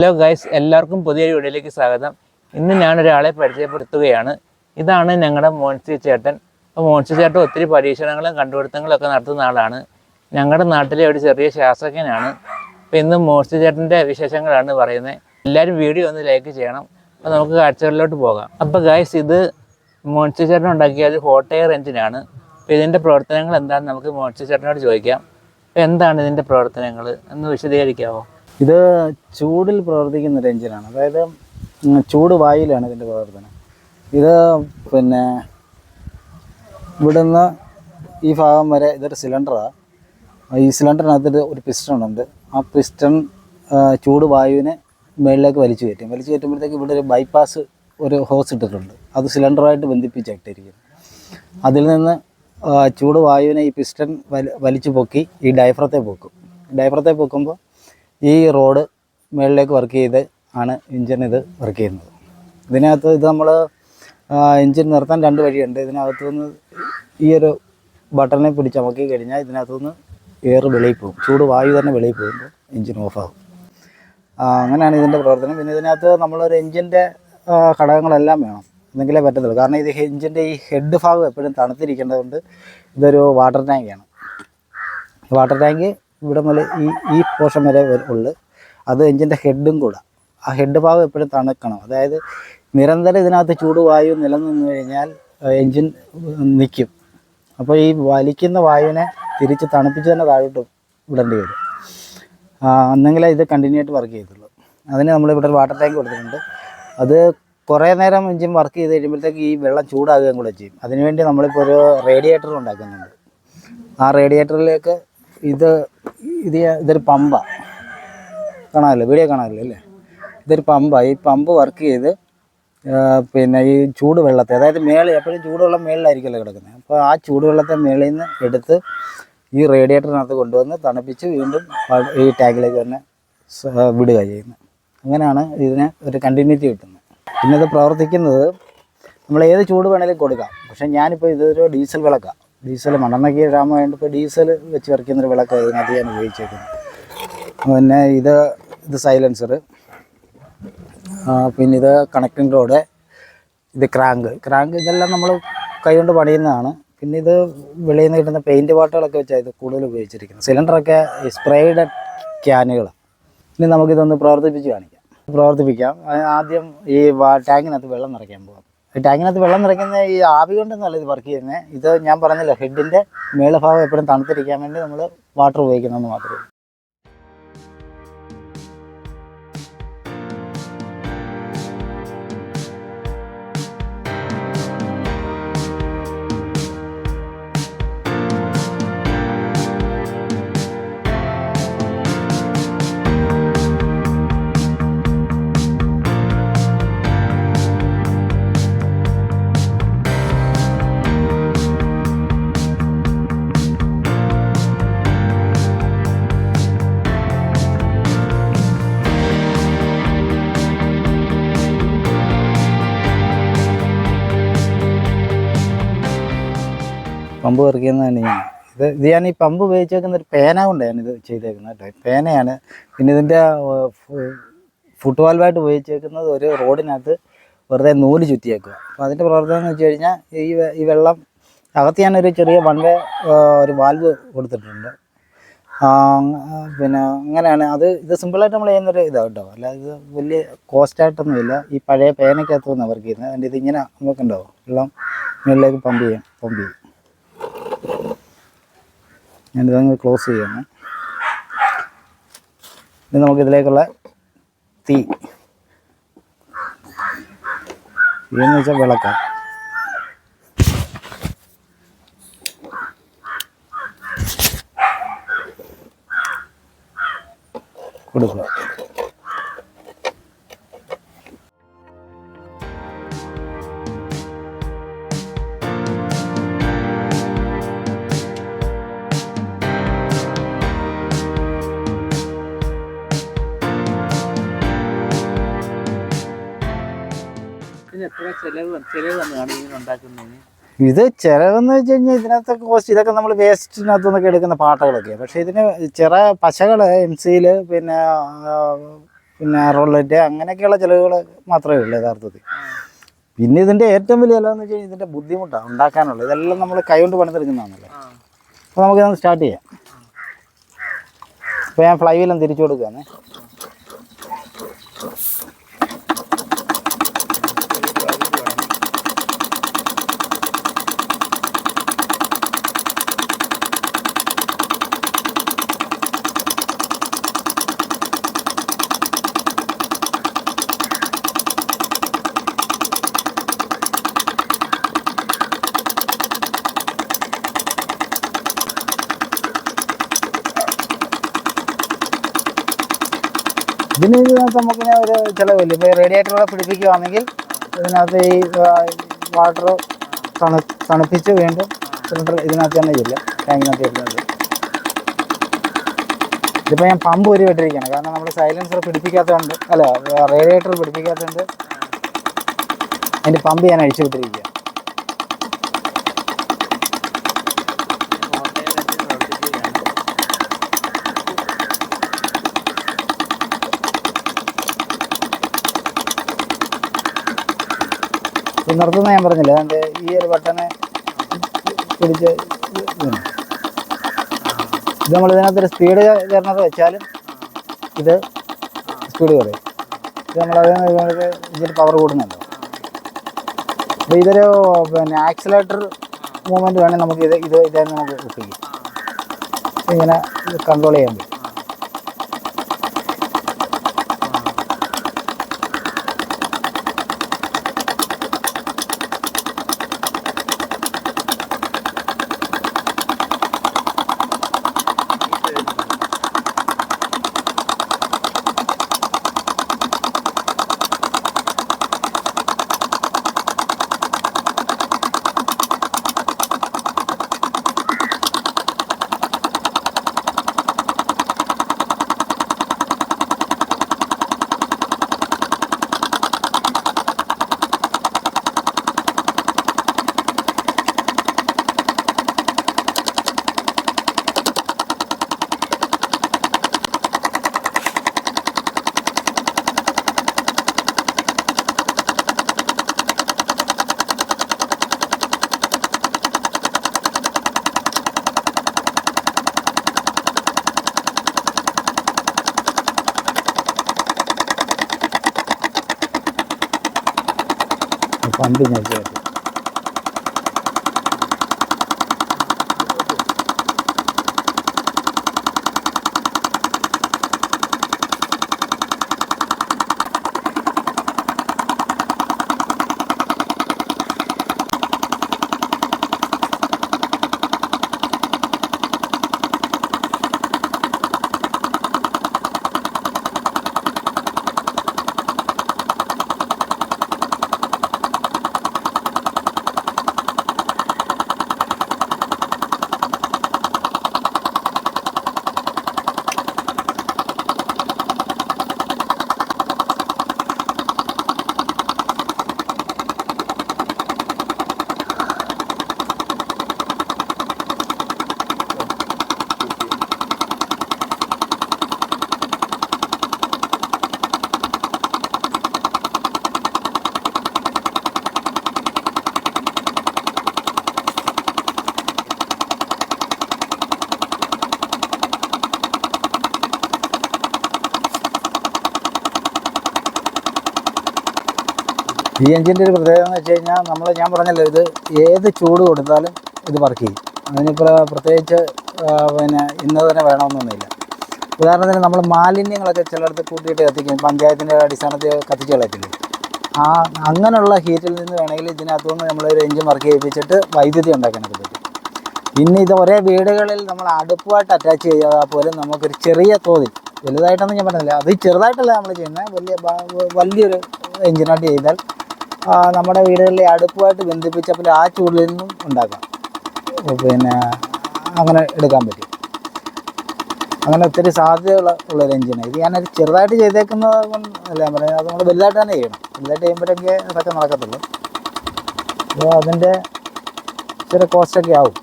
Hello guys എല്ലാവർക്കും പുതിയൊരു വീഡിയോയിലേക്ക് സ്വാഗതം. ഇന്ന് ഞാൻ ഒരാളെ പരിചയപ്പെടുത്തുകയാണ്. ഇതാണ് ഞങ്ങളുടെ മോൻസി ചേട്ടൻ. അപ്പോൾ മോൻസി ചേട്ടൻ ഒത്തിരി പരീക്ഷണങ്ങളും കണ്ടുപിടുത്തങ്ങളും ഒക്കെ നടത്തുന്ന ആളാണ്. ഞങ്ങളുടെ നാട്ടിലെ ഒരു ചെറിയ ശാസ്ത്രജ്ഞനാണ്. അപ്പോൾ ഇന്ന് മോൻസി ചേട്ടന്റെ വിശേഷങ്ങളാണ് പറയുന്നത് എല്ലാവരും വീഡിയോ ഒന്ന് ലൈക്ക് ചെയ്യണം. അപ്പോൾ നമുക്ക് കാഴ്ചകളിലോട്ട് പോകാം. അപ്പോൾ ഗൈസ് ഇത് മോൻസി ചേട്ടൻ ഉണ്ടാക്കിയ ഒരു ഹോട്ട് എയർ എഞ്ചിനാണ് അപ്പോൾ ഇതിന്റെ പ്രവർത്തനങ്ങൾ എന്താണെന്ന് നമുക്ക് മോൻസി ചേട്ടനോട് ചോദിക്കാം. അപ്പോൾ എന്താണ് ഇതിന്റെ പ്രവർത്തനങ്ങൾ? എന്ന് വിശദീകരിക്കാമോ ഇത് ചൂടിൽ പ്രവർത്തിക്കുന്ന ഒരു എഞ്ചിനാണ്. അതായത് ചൂട് വായുവിലാണ് ഇതിന്റെ പ്രവർത്തനം. ഇത് പിന്നെ ഇവിടുന്ന് ഈ ഭാഗം വരെ ഇതൊരു സിലിണ്ടറാണ് ഈ സിലിണ്ടറിനകത്ത് ഒരു പിസ്റ്റൺ ഉണ്ട് ആ പിസ്റ്റൺ ചൂട് വായുവിനെ മുകളിലേക്ക് വലിച്ചു കയറ്റും. വലിച്ചു കയറ്റുമ്പോഴത്തേക്ക് ഇവിടെ ഒരു ബൈപ്പാസ് ഒരു ഹോസ് ഇട്ടിട്ടുണ്ട്. അത് സിലിണ്ടറുമായിട്ട് ബന്ധിപ്പിച്ചിട്ടിരിക്കുന്നു അതിൽ നിന്ന് ചൂട് വായുവിനെ ഈ പിസ്റ്റൺ വലി വലിച്ചു പൊക്കി ഈ ഡയഫ്രത്തെ പൊക്കും. ഡയഫ്രത്തെ പൊക്കുമ്പോൾ ഈ റോഡ് മുകളിലേക്ക് വർക്ക് ചെയ്ത് ആണ് എഞ്ചിൻ ഇത് വർക്ക് ചെയ്യുന്നത്. ഇതിനകത്ത് ഇത് നമ്മൾ എഞ്ചിൻ നിർത്താൻ രണ്ട് വഴിയുണ്ട്. ഇതിനകത്തു നിന്ന് ഈ ഒരു ബട്ടണിനെ പിടിച്ച് അമക്കി കഴിഞ്ഞാൽ ഇതിനകത്തു നിന്ന് എയർ വെളിയിൽ പോകും. ചൂട് വായു തന്നെ വെളിയിൽ പോകുമ്പോൾ എഞ്ചിൻ ഓഫാകും അങ്ങനെയാണ് ഇതിന്റെ പ്രവർത്തനം. പിന്നെ ഇതിനകത്ത് നമ്മളൊരു എഞ്ചിന്റെ ഘടകങ്ങളെല്ലാം വേണം. എന്നെങ്കിലേ പറ്റത്തുള്ളൂ. കാരണം ഇത് എഞ്ചിന്റെ ഈ ഹെഡ് ഭാഗം എപ്പോഴും തണുത്തിരിക്കേണ്ടതുകൊണ്ട് ഇതൊരു വാട്ടർ ടാങ്കാണ് വാട്ടർ ടാങ്ക് ഇവിടെ മുതൽ ഈ ഈ പോർഷൻ വരെ ഉള്ളു. അത് എഞ്ചിന്റെ ഹെഡും കൂടെ. ആ ഹെഡ് ഭാഗം എപ്പോഴും തണുക്കണം. അതായത് നിരന്തരം ഇതിനകത്ത് ചൂട് വായു നിലനിന്ന് കഴിഞ്ഞാൽ എഞ്ചിൻ നിൽക്കും അപ്പോൾ ഈ വലിക്കുന്ന വായുവിനെ തിരിച്ച് തണുപ്പിച്ച് തന്നെ താഴോട്ട് വിടേണ്ടി വരും. എന്നെങ്കിലേ ഇത് കണ്ടിന്യൂ ആയിട്ട് വർക്ക് ചെയ്തുള്ളൂ അതിന് നമ്മളിവിടെ ഒരു വാട്ടർ ടാങ്ക് കൊടുത്തിട്ടുണ്ട്. അത് കുറേ നേരം എഞ്ചിൻ വർക്ക് ചെയ്ത് കഴിയുമ്പോഴത്തേക്ക് ഈ വെള്ളം ചൂടാകുകയും കൂടെ ചെയ്യും. അതിനുവേണ്ടി നമ്മളിപ്പോൾ ഒരു റേഡിയേറ്റർ ഉണ്ടാക്കുന്നുണ്ട്. ആ റേഡിയേറ്ററിലേക്ക് ഇത് ഇത് ഇതൊരു പമ്പ. കാണാമല്ലോ? വീഡിയോ കാണാമല്ലോ അല്ലേ? ഇതൊരു പമ്പ. ഈ പമ്പ് വർക്ക് ചെയ്ത് പിന്നെ ഈ ചൂട് വെള്ളത്തെ അതായത് മേളിൽ എപ്പോഴും ചൂടുവെള്ളം മേളിലായിരിക്കുമല്ലോ കിടക്കുന്നത്. അപ്പോൾ ആ ചൂടുവെള്ളത്തെ മേളിൽ നിന്ന് എടുത്ത് ഈ റേഡിയേറ്ററിനകത്ത് കൊണ്ടുവന്ന് തണുപ്പിച്ച് വീണ്ടും ഈ ടാങ്കിലേക്ക് തന്നെ വിടുക ചെയ്യുന്നത്. അങ്ങനെയാണ് ഇതിന് ഒരു കണ്ടിന്യൂറ്റി കിട്ടുന്നത്. പിന്നെ ഇത് പ്രവർത്തിക്കുന്നത് നമ്മൾ ഏത് ചൂട് വേണേലും കൊടുക്കാം. പക്ഷേ ഞാനിപ്പോൾ ഇതൊരു ഡീസൽ വിളക്കാണ്. ഡീസൽ മണ്ണെണ്ണയ്ക്ക് ക്ഷാമമായിട്ട് ഇപ്പോൾ ഡീസൽ വെച്ച് വരയ്ക്കുന്നൊരു വിളക്ക് ഇതിനകത്ത് ഞാൻ ഉപയോഗിച്ചേക്കുന്നത് പിന്നെ ഇത് ഇത് സൈലൻസർ പിന്നെ ഇത് കണക്റ്റിംഗ് റോഡ് ഇത് ക്രാങ്ക്. ക്രാങ്ക് ഇതെല്ലാം നമ്മൾ കൈകൊണ്ട് പണിയുന്നതാണ്. പിന്നെ ഇത് വെളിയിൽ നിന്ന് കിട്ടുന്ന പെയിന്റ് പാട്ടുകളൊക്കെ വെച്ചാൽ ഇത് കൂടുതൽ ഉപയോഗിച്ചിരിക്കുന്നത്. സിലിണ്ടറൊക്കെ സ്പ്രേയുടെ ക്യാനുകൾ. ഇനി നമുക്കിതൊന്ന് പ്രവർത്തിപ്പിച്ച് കാണിക്കാം. പ്രവർത്തിപ്പിക്കാം. ആദ്യം ഈ ടാങ്കിനകത്ത് വെള്ളം നിറയ്ക്കാൻ പോകാം ടാങ്കിനകത്ത് വെള്ളം നിറയ്ക്കുന്ന ഈ ആവി കൊണ്ടൊന്നല്ല ഇത് വർക്ക് ചെയ്യുന്നത് ഇത് ഞാൻ പറഞ്ഞല്ലോ ഹെഡിന്റെ മേളഭാഗം എപ്പോഴും തണുത്തിരിക്കാൻ വേണ്ടി നമ്മൾ വാട്ടർ ഉപയോഗിക്കുന്നതെന്ന് മാത്രമേ പമ്പ് പറിക്കുന്നതാണ് ഞാൻ. ഇത് ഇത് ഞാൻ ഈ പമ്പ് ഉപയോഗിച്ചേക്കുന്ന ഒരു പേന കൊണ്ടാണ് ഇത് ചെയ്തേക്കുന്നത് കേട്ടോ. പേനയാണ്. പിന്നെ ഇതിന്റെ ഫുട് വാൽവായിട്ട് ഉപയോഗിച്ചേക്കുന്നത് ഒരു റോഡിനകത്ത് വെറുതെ നൂൽ ചുറ്റിയേക്കുക അപ്പോൾ അതിന്റെ പ്രവർത്തനം എന്ന് വെച്ച് കഴിഞ്ഞാൽ ഈ ഈ വെള്ളം അകത്ത് ഞാനൊരു ചെറിയ വൺ വേ ഒരു വാൽവ് കൊടുത്തിട്ടുണ്ട്. പിന്നെ അങ്ങനെയാണ്. അത് ഇത് സിമ്പിളായിട്ട് നമ്മൾ ചെയ്യുന്നൊരു ഇതാണ് കേട്ടോ. അല്ല ഇത് വലിയ കോസ്റ്റായിട്ടൊന്നുമില്ല ഈ പഴയ പേനയ്ക്കകത്ത് നിന്ന് വർക്ക് ചെയ്യുന്നത്. അതിന്റെ ഇതിങ്ങനെ നമുക്കുണ്ടാവും വെള്ളം മുകളിലേക്ക് പമ്പ് ചെയ്യാം പമ്പ് ചെയ്യും. ഞാനിതങ്ങ് ക്ലോസ് ചെയ്യുന്നു. ഇനി നമുക്കിതിലേക്കുള്ള തീ. എന്ന് വെച്ചാൽ വിളക്കാം. ഇതിന് എത്ര ചെലവ് ചെലവ് വന്നതാണ് ഇങ്ങനെ ഇത് ചിലവെന്ന് വെച്ച് കഴിഞ്ഞാൽ ഇതിനകത്ത് കോസ്റ്റ് ഇതൊക്കെ നമ്മൾ വേസ്റ്റിനകത്തു നിന്നൊക്കെ എടുക്കുന്ന പാട്ടകളൊക്കെ പക്ഷേ ഇതിന് ചില പശകൾ എം സിയിൽ പിന്നെ പിന്നെ റോളറ്റ് അങ്ങനെയൊക്കെയുള്ള ചിലവുകൾ മാത്രമേ ഉള്ളൂ യഥാർത്ഥത്തിൽ. പിന്നെ ഇതിന്റെ ഏറ്റവും വലിയ ചിലവെന്ന് വെച്ച് കഴിഞ്ഞാൽ ഇതിന്റെ ബുദ്ധിമുട്ടാണ് ഉണ്ടാക്കാനുള്ളത്. ഇതെല്ലാം നമ്മൾ കൈകൊണ്ട് പണിതെടുക്കുന്നതാണല്ലോ. അപ്പോൾ നമുക്കിതൊന്ന് സ്റ്റാർട്ട് ചെയ്യാം. അപ്പോൾ ഞാൻ ഫ്ലൈ വീലം തിരിച്ചു കൊടുക്കുകയാണേ ഇതിന് ഇത് നമുക്ക് ഒരു ചിലവില്ല. ഇപ്പോൾ റേഡിയേറ്ററുകളെ പിടിപ്പിക്കുകയാണെങ്കിൽ ഇതിനകത്ത് ഈ വാട്ടർ തണു തണുപ്പിച്ച് വീണ്ടും സിലിണ്ടർ ഇതിനകത്ത് തന്നെ ഇല്ല ടാങ്കിനകത്ത് ഇടുന്നത് ഇതിപ്പോൾ ഞാൻ പമ്പ് ഒരു വിട്ടിരിക്കുകയാണ് കാരണം നമ്മൾ സൈലൻസർ പിടിപ്പിക്കാത്തതുകൊണ്ട് അല്ല റേഡിയേറ്റർ പിടിപ്പിക്കാത്തതുകൊണ്ട് അതിന്റെ പമ്പ് ഞാൻ അഴിച്ചു വിട്ടിരിക്കുക ഇത് നിർത്തുന്ന ഞാൻ പറഞ്ഞില്ല? അതുകൊണ്ട് ഈ ഒരു ബട്ടനെ പിടിച്ച് ഇത് നമ്മൾ ഇതിനകത്തൊരു സ്പീഡ് തരണത് വെച്ചാലും ഇത് സ്പീഡ് കുറയും. ഇത് നമ്മളത് ഇതിൽ പവർ കൂടുന്നുണ്ടോ. അപ്പോൾ ഇതൊരു പിന്നെ ആക്സിലേറ്റർ മൂവ്മെന്റ് വേണമെങ്കിൽ നമുക്ക് ഇത് ഇത് ഇതായിരുന്നു നമുക്ക് ഒപ്പിക്കും ഇങ്ങനെ കൺട്രോൾ ചെയ്യാൻ പറ്റും. പമ്പ് ഞെക്കി ഈ എഞ്ചിന്റെ ഒരു പ്രത്യേകത എന്ന് വെച്ച് കഴിഞ്ഞാൽ നമ്മൾ ഞാൻ പറഞ്ഞല്ലോ ഇത് ഏത് ചൂട് കൊടുത്താലും ഇത് വർക്ക് ചെയ്യും. അതിനിപ്പോൾ പ്രത്യേകിച്ച് പിന്നെ ഇന്ന് തന്നെ വേണമെന്നൊന്നുമില്ല. ഉദാഹരണത്തിന് നമ്മൾ മാലിന്യങ്ങളൊക്കെ ചിലയിടത്ത് കൂട്ടിയിട്ട് കത്തിക്കും പഞ്ചായത്തിന്റെ അടിസ്ഥാനത്തിൽ കത്തിച്ച് കളയത്തില്ലേ? ആ അങ്ങനെയുള്ള ഹീറ്റിൽ നിന്ന് വേണമെങ്കിൽ ഇതിനകത്തുനിന്ന് നമ്മളൊരു എഞ്ചിൻ വർക്ക് ചെയ്യിപ്പിച്ചിട്ട് വൈദ്യുതി ഉണ്ടാക്കാനൊക്കെ പറ്റും. പിന്നെ ഇത് ഒരേ വീടുകളിൽ നമ്മൾ അടുപ്പുമായിട്ട് അറ്റാച്ച് ചെയ്താൽ പോലും നമുക്കൊരു ചെറിയ തോതിൽ വലുതായിട്ടൊന്നും ഞാൻ പറഞ്ഞില്ല. അത് ചെറുതായിട്ടല്ല നമ്മൾ ചെയ്യുന്നത് വലിയ വലിയൊരു എഞ്ചിനായിട്ട് ചെയ്താൽ നമ്മുടെ വീടുകളിലെ അടുപ്പുമായിട്ട് ബന്ധിപ്പിച്ചപ്പോൾ ആ ചൂടിൽ നിന്നും ഉണ്ടാക്കാം. പിന്നെ അങ്ങനെ എടുക്കാൻ പറ്റും. അങ്ങനെ ഒത്തിരി സാധ്യതയുള്ള ഉള്ള എഞ്ചിനാണ്. ഇത് ഞാനൊരു ചെറുതായിട്ട് ചെയ്തേക്കുന്നത് അല്ല ഞാൻ പറയുന്നത് അത് നമ്മൾ വലുതായിട്ട് തന്നെ ചെയ്യണം. വലുതായിട്ട് ചെയ്യുമ്പോഴേക്കേ അതൊക്കെ നടക്കത്തുള്ളൂ. അപ്പോൾ അതിന്റെ ഇച്ചിരി കോസ്റ്റൊക്കെ ആവും.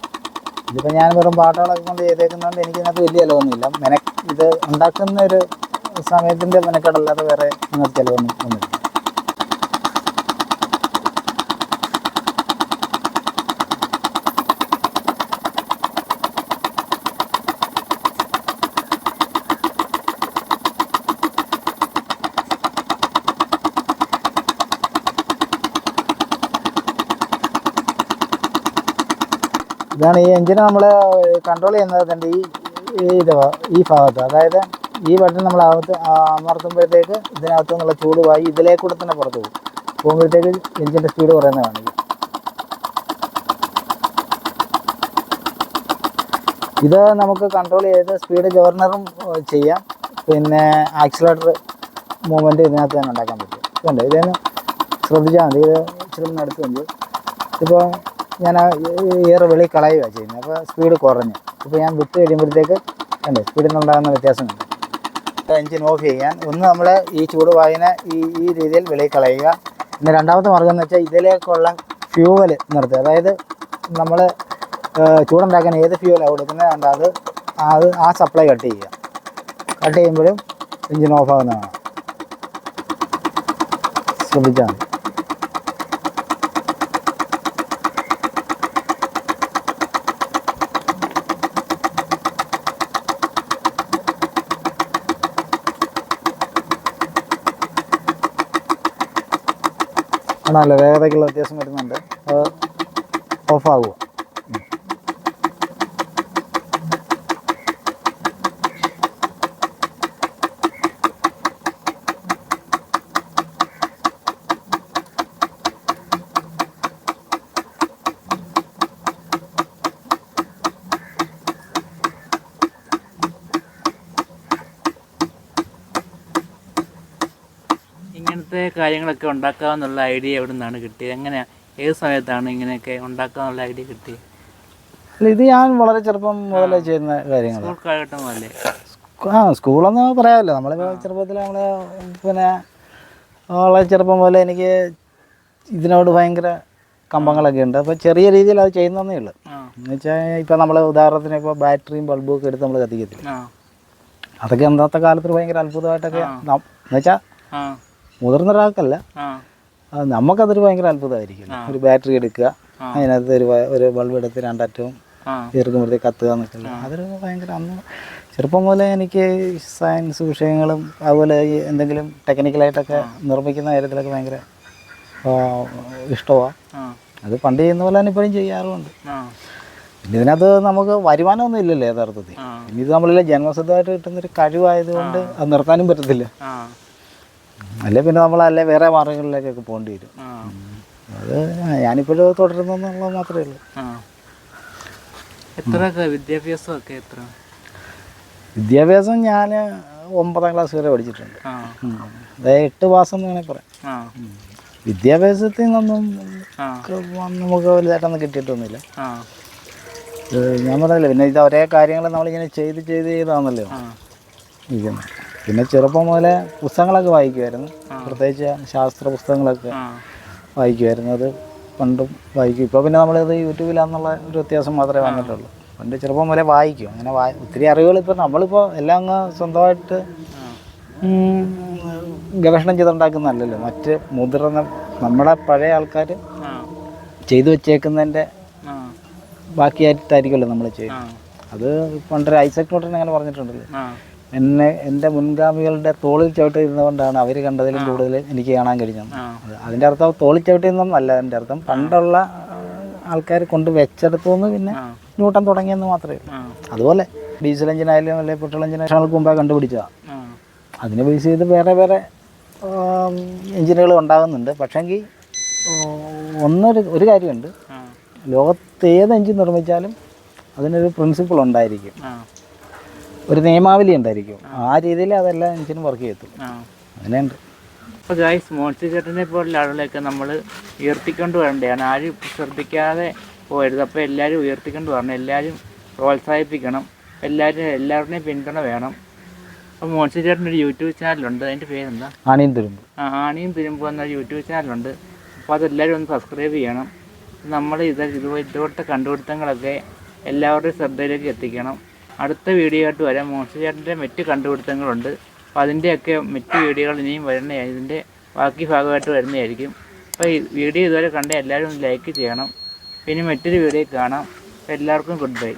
ഇതിപ്പോൾ ഞാൻ വെറും പാട്ടുകളൊക്കെ കൊണ്ട് ചെയ്തേക്കുന്നതുകൊണ്ട് എനിക്ക് ഇതിനകത്ത് വലിയ ചിലവൊന്നുമില്ല. മെന ഇത് ഉണ്ടാക്കുന്ന ഒരു സമയത്തിന്റെ മെനക്കെടല്ലാതെ വേറെ നിങ്ങൾക്ക് ചിലവൊന്നും ഒന്നുമില്ല. ഇതാണ് ഈ എഞ്ചിനെ നമ്മൾ കൺട്രോൾ ചെയ്യുന്നത് ഈ ഇത് ഈ ഭാഗത്ത്. അതായത് ഈ ബട്ടൺ നമ്മൾ അകത്ത് അമർത്തുമ്പോഴത്തേക്ക് ഇതിനകത്തു നിന്നുള്ള ചൂട് വായി ഇതിലേക്കൂടെ തന്നെ പുറത്തു പോകും. പോകുമ്പോഴത്തേക്ക് എഞ്ചിന്റെ സ്പീഡ് കുറയുന്നത് കാണിക്കും ഇത് നമുക്ക് കൺട്രോൾ ചെയ്ത് സ്പീഡ് ഗവർണറും ചെയ്യാം. പിന്നെ ആക്സിലേറ്റർ മൂവ്മെന്റ് ഇതിനകത്ത് തന്നെ ഉണ്ടാക്കാൻ പറ്റും. ഇതുണ്ട്. ഇതൊന്ന് ശ്രദ്ധിച്ചാൽ മതി. ഇത് ഇച്ചിരി ഒന്ന് ഇപ്പോൾ ഞാൻ ആ ഏറ് വെളി കളയുകയാണ് ചെയ്യുന്നത്. അപ്പോൾ സ്പീഡ് കുറഞ്ഞു. ഇപ്പോൾ ഞാൻ വിട്ട് കഴിയുമ്പോഴത്തേക്ക് കണ്ടേ സ്പീഡിനുണ്ടാകുന്ന വ്യത്യാസമുണ്ട് എഞ്ചിൻ ഓഫ് ചെയ്യാൻ. ഒന്ന് നമ്മൾ ഈ ചൂട് വായുവിനെ ഈ ഈ രീതിയിൽ വെളി കളയുക. പിന്നെ രണ്ടാമത്തെ മാർഗം എന്ന് വെച്ചാൽ ഇതിലേക്കുള്ള ഫ്യൂവൽ നിർത്തുക. അതായത് നമ്മൾ ചൂടുണ്ടാക്കാൻ ഏത് ഫ്യൂവലാണ് കൊടുക്കുന്നത് കണ്ട അത് അത് ആ സപ്ലൈ കട്ട് ചെയ്യുക. കട്ട് ചെയ്യുമ്പോഴും എഞ്ചിൻ ഓഫ് ആകുന്നതാണ് ശ്രദ്ധിച്ചാൽ മതി. ആണല്ലോ? വേഗതയ്ക്കുള്ള വ്യത്യാസം വരുന്നുണ്ട്? അത് ഓഫാകുക കാര്യങ്ങളൊക്കെ ഉണ്ടാക്കാമെന്നുള്ള ഐഡിയ എവിടെ നിന്നാണ് കിട്ടിയത്? എങ്ങനെയാണ് ഏത് സമയത്താണ് ഇങ്ങനെയൊക്കെ ഉണ്ടാക്കാമെന്നുള്ള ഐഡിയ കിട്ടിയത്? അല്ല ഇത് ഞാൻ വളരെ ചെറുപ്പം മുതലേ ചെയ്യുന്ന കാര്യങ്ങൾ സ്കൂൾ കാലഘട്ടം മുതലേ ആ സ്കൂളെന്ന് പറയാമല്ലോ. നമ്മളിപ്പോൾ ചെറുപ്പത്തിൽ നമ്മൾ പിന്നെ വളരെ ചെറുപ്പം പോലെ എനിക്ക് ഇതിനോട് ഭയങ്കര കമ്പങ്ങളൊക്കെ ഉണ്ട്. അപ്പോൾ ചെറിയ രീതിയിൽ അത് ചെയ്യുന്നതേ ഉള്ളൂ. എന്ന് വെച്ചാൽ ഇപ്പോൾ നമ്മൾ ഉദാഹരണത്തിന് ഇപ്പോൾ ബാറ്ററിയും ബൾബും ഒക്കെ എടുത്ത് നമ്മൾ കത്തിക്കത്തില്ല? അതൊക്കെ അന്നത്തെ കാലത്ത് ഭയങ്കര അത്ഭുതമായിട്ടൊക്കെ എന്ന് വെച്ചാൽ മുതിർന്ന ഒരാൾക്കല്ല. നമുക്കതൊരു ഭയങ്കര അത്ഭുതമായിരിക്കും. ഒരു ബാറ്ററി എടുക്കുക. അതിനകത്ത് ഒരു ഒരു ബൾബ് എടുത്ത് രണ്ടറ്റവും തീർക്കുമ്പോഴത്തേക്ക് കത്തുക എന്നൊക്കെ അതൊരു ഭയങ്കര അന്ന് ചെറുപ്പം മുതലേ എനിക്ക് സയൻസ് വിഷയങ്ങളും അതുപോലെ ഈ എന്തെങ്കിലും ടെക്നിക്കലായിട്ടൊക്കെ നിർമ്മിക്കുന്ന കാര്യത്തിലൊക്കെ ഭയങ്കര ഇഷ്ടമാണ് അത് പണ്ട് ചെയ്യുന്ന പോലെ തന്നെ ഇപ്പോഴും ചെയ്യാറുമുണ്ട്. പിന്നെ ഇതിനകത്ത് നമുക്ക് വരുമാനമൊന്നും ഇല്ലല്ലോ യഥാർത്ഥത്തിൽ. ഇത് നമ്മളിലെ ജന്മസിദ്ധമായിട്ട് കിട്ടുന്നൊരു കഴിവായതുകൊണ്ട് അത് നിർത്താനും പറ്റത്തില്ല. അല്ലെ പിന്നെ നമ്മളല്ലേ വേറെ മാർഗങ്ങളിലേക്കൊക്കെ പോകേണ്ടി വരും. അത് ഞാനിപ്പോഴും തുടരുന്നു എന്നുള്ളത് മാത്രമേ ഉള്ളൂ. എത്ര വിദ്യാഭ്യാസമൊക്കെ എത്ര? വിദ്യാഭ്യാസം ഞാൻ ഒമ്പതാം ക്ലാസ് വരെ പഠിച്ചിട്ടുണ്ട്. അതായത് എട്ട് മാസം എന്ന് വേണമെങ്കിൽ പറയാം വിദ്യാഭ്യാസത്തിൽ നിന്നൊന്നും ആ. നമുക്ക് വലുതായിട്ടൊന്നും കിട്ടിയിട്ടൊന്നുമില്ല. ഞാൻ പറഞ്ഞില്ല പിന്നെ ഇത് ഒരേ കാര്യങ്ങൾ നമ്മളിങ്ങനെ ചെയ്ത് ചെയ്ത് ചെയ്താണല്ലോ ഇരിക്കുന്നത്. പിന്നെ ചെറുപ്പം മുതലേ പുസ്തകങ്ങളൊക്കെ വായിക്കുമായിരുന്നു പ്രത്യേകിച്ച് ശാസ്ത്ര പുസ്തകങ്ങളൊക്കെ വായിക്കുമായിരുന്നു അത് പണ്ടും വായിക്കും. ഇപ്പോൾ പിന്നെ നമ്മളിത് യൂട്യൂബിലാന്നുള്ള ഒരു വ്യത്യാസം മാത്രമേ വന്നിട്ടുള്ളൂ. പണ്ട് ചെറുപ്പം മുതലേ വായിക്കും. അങ്ങനെ വായി ഒത്തിരി അറിവുകൾ ഇപ്പോൾ നമ്മളിപ്പോൾ എല്ലാം അങ്ങ് സ്വന്തമായിട്ട് ഗവേഷണം ചെയ്തുണ്ടാക്കുന്നതല്ലല്ലോ. മറ്റ് മുതിർന്ന നമ്മുടെ പഴയ ആൾക്കാർ ചെയ്തു വെച്ചേക്കുന്നതിന്റെ ബാക്കിയായിട്ടായിരിക്കുമല്ലോ നമ്മൾ ചെയ്യുന്നത് അത് പണ്ടൊരു ഐസക് ന്യൂട്ടൻ അങ്ങനെ പറഞ്ഞിട്ടുണ്ടല്ലോ. എന്നെ എന്റെ മുൻഗാമികളുടെ തോളിൽ ചവിട്ടി ഇരുന്നുകൊണ്ടാണ് അവർ കണ്ടതിലും കൂടുതൽ എനിക്ക് കാണാൻ കഴിഞ്ഞത്. അതിന്റെ അതിന്റെ അർത്ഥം തോളിൽ ചവിട്ടി നിന്നല്ല എന്റെ അർത്ഥം. പണ്ടുള്ള ആൾക്കാർ കൊണ്ട് വെച്ചെടുത്തുനിന്ന് പിന്നെ ന്യൂട്ടൻ തുടങ്ങിയെന്ന് മാത്രമേ ഉള്ളൂ. അതുപോലെ ഡീസൽ എഞ്ചിനായാലും അല്ലെങ്കിൽ പെട്രോൾ എഞ്ചിനായാലും മുമ്പേ കണ്ടുപിടിച്ചതാണ് അതിനെ ബേസ് ചെയ്ത് വേറെ വേറെ എഞ്ചിനുകൾ ഉണ്ടാകുന്നുണ്ട്. പക്ഷേങ്കിൽ ഒന്നൊരു ഒരു കാര്യമുണ്ട്. ലോകത്തേത് ലോകത്ത് ഏത് എഞ്ചിൻ നിർമ്മിച്ചാലും അതിനൊരു പ്രിൻസിപ്പിൾ ഉണ്ടായിരിക്കും. ഒരു നിയമാവലി ഉണ്ടായിരിക്കും. ആ രീതിയിൽ അതെല്ലാം എഞ്ചിനും വർക്ക് ചെയ്യത്തും അങ്ങനെയുണ്ട്. അപ്പോൾ ഗായ്സ് മോൺസി ചേട്ടനെ പോലുള്ള ആളുകളെയൊക്കെ നമ്മൾ ഉയർത്തിക്കൊണ്ട് വരേണ്ടതാണ് ആരും ശ്രദ്ധിക്കാതെ പോകരുത് അപ്പോൾ എല്ലാവരും ഉയർത്തിക്കൊണ്ട് വരണം. എല്ലാവരും പ്രോത്സാഹിപ്പിക്കണം. എല്ലാവരും എല്ലാവരുടെയും പിന്തുണ വേണം. അപ്പോൾ മോൺസി ഒരു യൂട്യൂബ് ചാനലുണ്ട്. അതിന്റെ പേരെന്താ? ആണിയും തുരുമ്പ്. ആ ആണിയും തുരുമ്പ് എന്ന യൂട്യൂബ് ചാനലുണ്ട്. അപ്പോൾ അതെല്ലാവരും ഒന്ന് സബ്സ്ക്രൈബ് ചെയ്യണം. നമ്മൾ ഇത് ഇത് ഇതുപോലത്തെ കണ്ടുപിടുത്തങ്ങളൊക്കെ എല്ലാവരുടെയും ശ്രദ്ധയിലേക്ക് എത്തിക്കണം. അടുത്ത വീഡിയോ ആയിട്ട് വരാം. മോൻസ് ചേട്ടന്റെ മറ്റ് കണ്ടുപിടുത്തങ്ങളുണ്ട്. അപ്പോൾ അതിന്റെയൊക്കെ മറ്റ് വീഡിയോകൾ ഇനിയും വരുന്ന ഇതിന്റെ ബാക്കി ഭാഗമായിട്ട് വരുന്നതായിരിക്കും. അപ്പോൾ ഈ വീഡിയോ ഇതുവരെ കണ്ട എല്ലാവരും ലൈക്ക് ചെയ്യണം. പിന്നെ മറ്റൊരു വീഡിയോ കാണാം. എല്ലാവർക്കും ഗുഡ് ബൈ